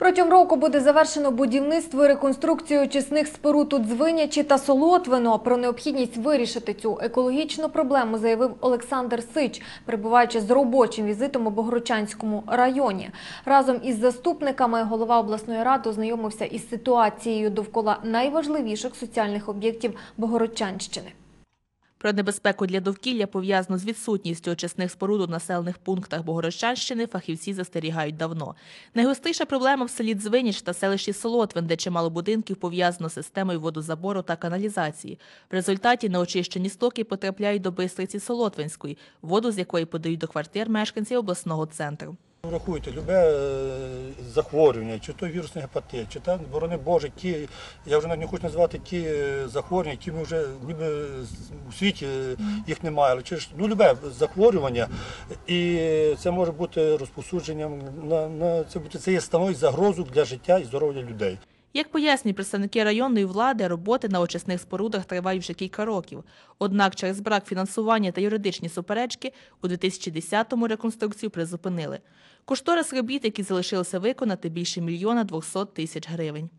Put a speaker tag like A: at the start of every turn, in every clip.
A: Протягом року буде завершено будівництво і реконструкцію очисних споруд у Дзвинячі та Солотвино. Про необхідність вирішити цю екологічну проблему заявив Олександр Сич, перебуваючи з робочим візитом у Богородчанському районі. Разом із заступниками голова обласної ради ознайомився із ситуацією довкола найважливіших соціальних об'єктів Богородчанщини.
B: Про небезпеку для довкілля, пов'язану з відсутністю очисних споруд у населених пунктах Богородчанщини, фахівці застерігають давно. Найгостріша проблема в селі Дзвиніч та селищі Солотвин, де чимало будинків пов'язано з системою водозабору та каналізації. В результаті неочищені стоки потрапляють до Бистриці Солотвинської, воду з якої подають до квартир мешканців обласного центру.
C: Рахуйте, любе е, захворювання, чи то вірусний гепатит, чи там, борони Боже, ті, я вже не хочу назвати ті е, захворювання, які ми вже ніби у світі е, їх немає. Але чи ж ну любе захворювання, і це може бути розпосудженням на, на це буде це є становить загрозу для життя і здоров'я людей.
B: Як пояснюють представники районної влади, роботи на очисних спорудах тривають вже кілька років. Однак через брак фінансування та юридичні суперечки у 2010-му реконструкцію призупинили. Кошторис робіт, які залишилося виконати, більше мільйона 200 тисяч гривень.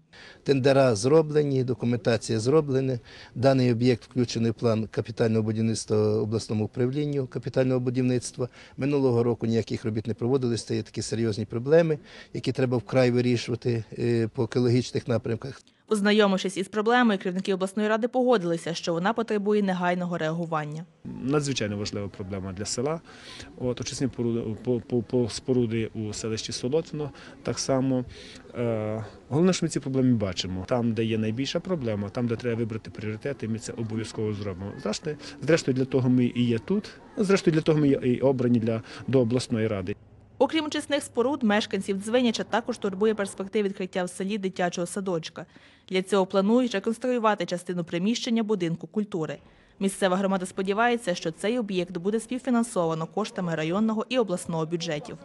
D: Тендера зроблені, документація зроблена. Даний об'єкт включений в план капітального будівництва обласному управлінню капітального будівництва. Минулого року ніяких робіт не проводились. Це є такі серйозні проблеми, які треба вкрай вирішувати е, по екологічних напрямках.
B: Ознайомившись із проблемою, керівники обласної ради погодилися, що вона потребує негайного реагування.
E: надзвичайно важлива проблема для села. От, очисні по, по, по споруди у селищі Солотвино так само. Е, головне, що ми ці проблеми бачимо. Там, де є найбільша проблема, там, де треба вибрати пріоритети, ми це обов'язково зробимо. Зрештою, зрештою, для того ми і є тут. Зрештою, для того ми і обрані для, до обласної ради.
B: Окрім очисних споруд, мешканців Дзвиняча також турбує перспектива відкриття в селі дитячого садочка. Для цього планують реконструювати частину приміщення будинку культури. Місцева громада сподівається, що цей об'єкт буде співфінансовано коштами районного і обласного бюджетів.